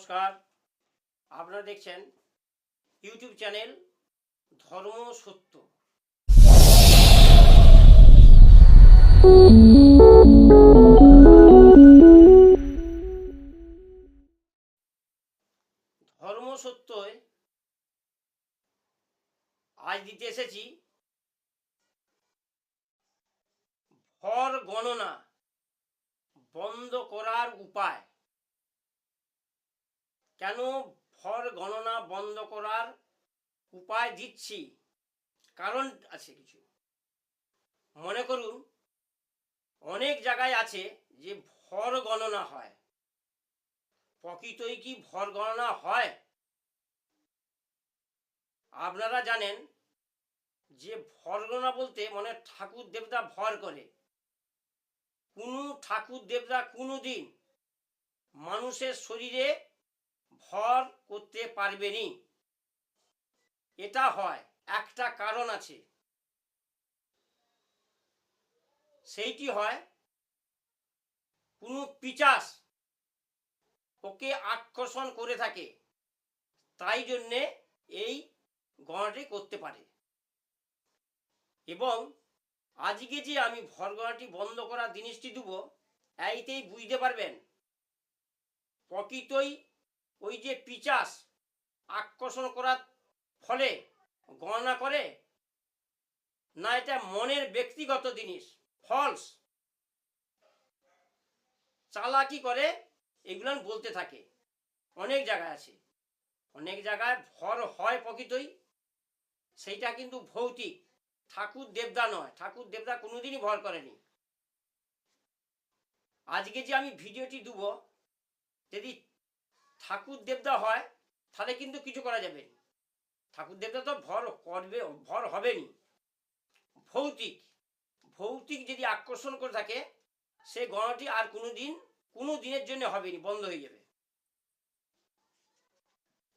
নমস্কার। আপনারা দেখছেন ইউটিউব চ্যানেল ধর্ম সত্য। ধর্ম সত্যয় আজ দিতে এসেছি ভর গণনা বন্ধ করার উপায়। কেন ভর গণনা বন্ধ করার উপায় দিচ্ছি? কারণ আছে কিছু। মনে করুন, অনেক জায়গায় আছে যে ভর গণনা হয়। প্রকৃতই কি ভর গণনা হয়? আপনারা জানেন যে ভর গণনা বলতে মানে ঠাকুর দেবতা ভর করে। কোনো ঠাকুর দেবতা কোনো দিন মানুষের শরীরে ভর করতে পারবেনি। এটা হয়, একটা কারণ আছে। সেইটি হয়, কোনো পিচাস ওকে আকর্ষণ করে থাকে, তাই জন্যে এই গণনাটি করতে পারে। এবং আজকে যে আমি ভর গণাটি বন্ধ করার জিনিসটি দেবো, এইতেই বুঝতে পারবেন, প্রকৃতই ওই যে পিচাস, আকর্ষণ করার ফলে গণনা করে, না, এটা মনের ব্যক্তিগত জিনিস ফলস চালাকি করে, এগুলো বলতে থাকে। অনেক জায়গায় আছে। অনেক জায়গায় ভর হয় প্রকৃতই। সেইটা কিন্তু ভৌতিক। ঠাকুর দেবদা নয়। ঠাকুর দেবদা কোনোদিনই ভর করেনি। আজকে যে আমি ভিডিওটি দেবো, যদি ঠাকুর দেবদা হয়, তাহলে কিন্তু কিছু করা যাবে ঠাকুর দেবতা তো ভর করবে, ভর হবেনি ভৌতিক ভৌতিক যদি আকর্ষণ করে থাকে, সে গণটি আর কোনো দিন কোনো দিনের জন্য হবেনি, বন্ধ হয়ে যাবে।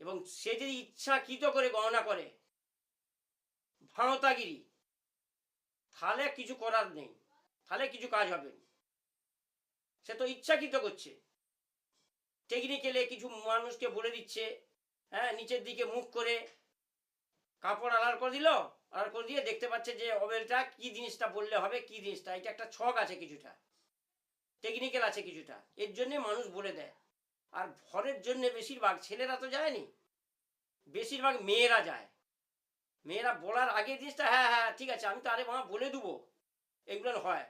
এবং সে যদি ইচ্ছাকৃত করে গণনা করে, ভাঁওতাগিরি, তাহলে কিছু করার নেই, তাহলে কিছু কাজ হবে সে তো ইচ্ছাকৃত করছে। টেকনিক্যালে কিছু মানুষকে বলে দিচ্ছে হ্যাঁ নিচের দিকে মুখ করে কাপড় আলার করে দিল আলার করে দিয়ে দেখতে পাচ্ছে যে অবেলটা কি জিনিসটা বললে হবে, কি জিনিসটা। এটা একটা ছক আছে কিছুটা টেকনিক্যাল আছে কিছুটা, এর জন্যে মানুষ বলে দেয়। আর ভরের জন্য বেশিরভাগ ছেলেরা তো যায়নি বেশিরভাগ মেয়েরা যায়। মেয়েরা বলার আগে জিনিসটা হ্যাঁ হ্যাঁ ঠিক আছে, আমি তো আরে মা বলে দেবো, এগুলো হয়।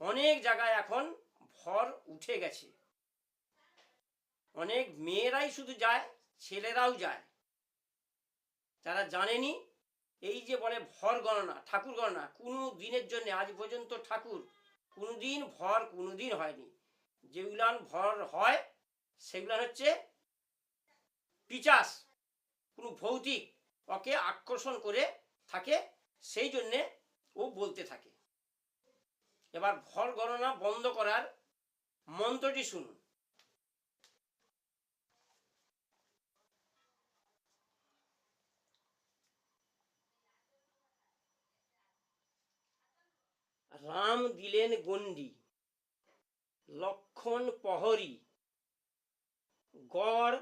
অনেক জায়গায় এখন ভর উঠে গেছে। অনেক মেয়েরাই শুধু যায়, ছেলেরাও যায়। তারা জানেনি, এই যে বলে ভর গণনা, ঠাকুর গণনা, কোনো দিনের জন্য, আজ পর্যন্ত ঠাকুর কোনো দিন ভর কোনো দিন হয়নি যেগুলান ভর হয় সেগুলান হচ্ছে পিচাস, কোনো ভৌতিক ওকে আকর্ষণ করে থাকে, সেই জন্যে ও বলতে থাকে। এবার ভর গণনা বন্ধ করার মন্ত্রটি শুনুন। রাম দিলেন গণ্ডি, লক্ষণ প্রহরী, গড়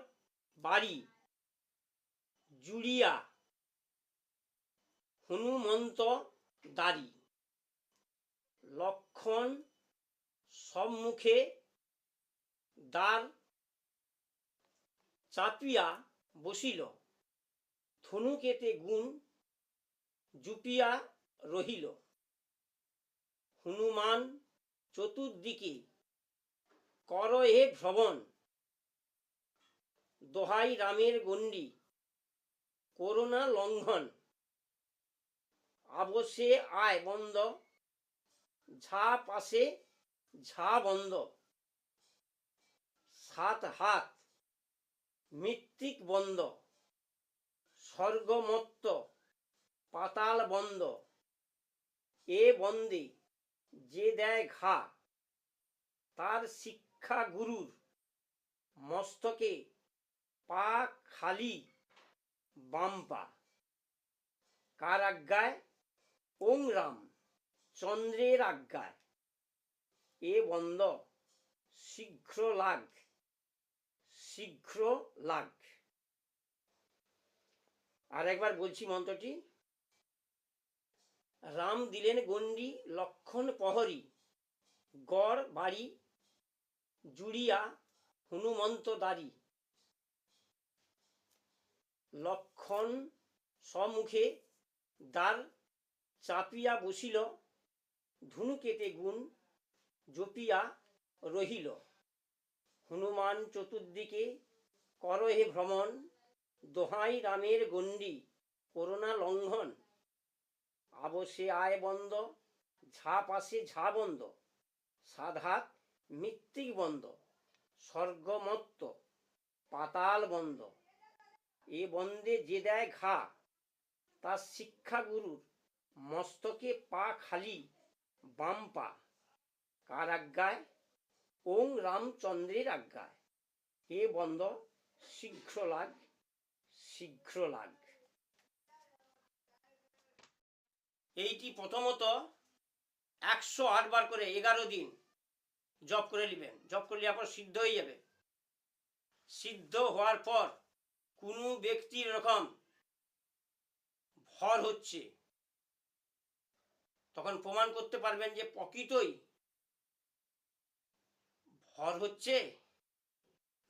বাড়ি, জুড়িয়া, হনুমন্ত দাড়ি। লক্ষণ সম্মুখে দ্বার চাপিয়া বসিল, ধনুকেতে গুণ জুপিয়া রহিল। হনুমান চতুর্দিকে কর হে ভ্রমণ। দোহাই রামের গণ্ডি করোনা লঙ্ঘন। আবশ্যে আয় বন্ধ, ঝা পাশে ঝা বন্ধ। সাত হাত মৃত্তিক বন্ধ, স্বর্গমত্ত পাতাল বন্ধ। এ বন্দে যে দেয় ঘা, তার শিক্ষা গুরুর মস্তকে পা খালি বাম্পা কার আজ্ঞায় ওং রাম, চন্দ্রের আজ্ঞায়। এ বন্ধ, শীঘ্র লাগ শীঘ্র লাগ। আর একবার বলছি মন্ত্রটি। রাম দিলেন গণ্ডি লক্ষণ প্রহরী। গড় বাড়ি, জুড়িয়া হনুমন্ত দাঁড়ি লক্ষণ সমুখে দ্বার চাপিয়া বসিল, ধুনু কেটে গুণ জপিয়া রহিল। হনুমান চতুর্দিকে করহে ভ্রমণ, দোহাই রামের গণ্ডি করোনা লঙ্ঘন। আবশে আয় বন্ধ, ঝাপ আসে ঝা বন্ধ, সাধাত মৃত্তিক বন্ধ স্বর্গমত্ত পাতাল বন্ধ। এ বন্ধে যে দেয় ঘা, তার শিক্ষা গুরুর মস্তকে পা খালি বাম পা। কার আজ্ঞায়? ওং রামচন্দ্রের আজ্ঞায়। এ বন্ধ শীঘ্র লাগ শীঘ্র লাগ এইটি প্রথমত একশো আটবার করে এগারো দিন জপ করে নেবেন। জপ করলে আপনার সিদ্ধ হয়ে যাবে। সিদ্ধ হওয়ার পর কোনো ব্যক্তির এরকম ভর হচ্ছে, তখন প্রমাণ করতে পারবেন যে প্রকৃতই ভর হচ্ছে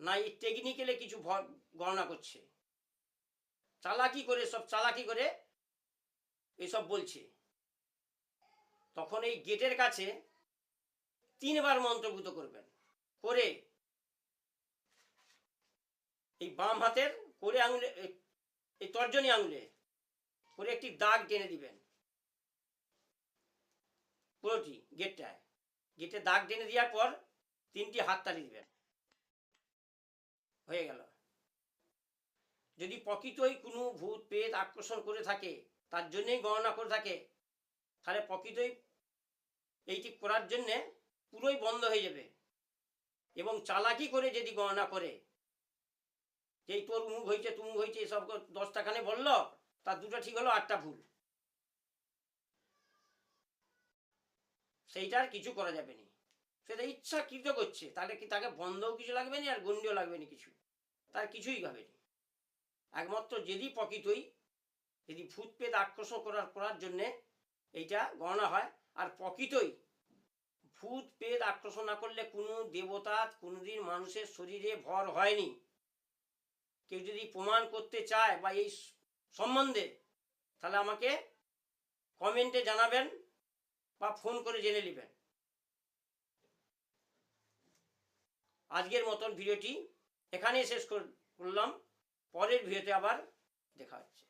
না, এই টেকনিক্যালে কিছু ভর গণনা করছে। চালাকি করে, সব চালাকি করে এসব বলছে। তখন এই গেটের কাছে তিনবার মন্ত্রভূত করবেন। করে এই বাম হাতের করে আঙুলে, এই- তর্জনী আঙুলে করে একটি দাগ টেনে দিবেন। পুরোটি গেটটায়। গেটে দাগ টেনে দেওয়ার পর তিনটি হাত হাততালি দিবেন। হয়ে গেল। যদি প্রকৃতই কোনো ভূত পেট আকর্ষণ করে থাকে, তার জন্যই গণনা করে থাকে, তাহলে প্রকৃতই এইটি করার জন্যে পুরোই বন্ধ হয়ে যাবে। এবং চালাকি করে যদি গণনা করে যে তোর মুখ হয়েছে তুমুক হয়েছে এসব ক- দশটা খানে বলল তার দুটো ঠিক হলো, আটটা ভুল। সেইটার কিছু করা যাবে না। সেটা ইচ্ছা ইচ্ছাকৃত করছে, তাহলে কি তাকে বন্ধও কিছু লাগবে না, আর গণ্ডিও লাগবে না কিছু? তার কিছুই হবে না। একমাত্র যদি প্রকৃতই, যদি ভূত পেদ আকর্ষণ করার করার জন্যে এইটা গণনা হয় আর প্রকৃতই ভূত পেদ আকর্ষণ না করলে কোনো দেবতা কোনোদিন মানুষের শরীরে ভর হয়নি। কেউ যদি প্রমাণ করতে চায় বা এই সম্বন্ধে, তাহলে আমাকে কমেন্টে জানাবেন বা ফোন করে জেনে নেবেন। আজকের মতন ভিডিওটি এখানেই শেষ কর- করলাম। পরের ভিডিওতে আবার দেখা হচ্ছে।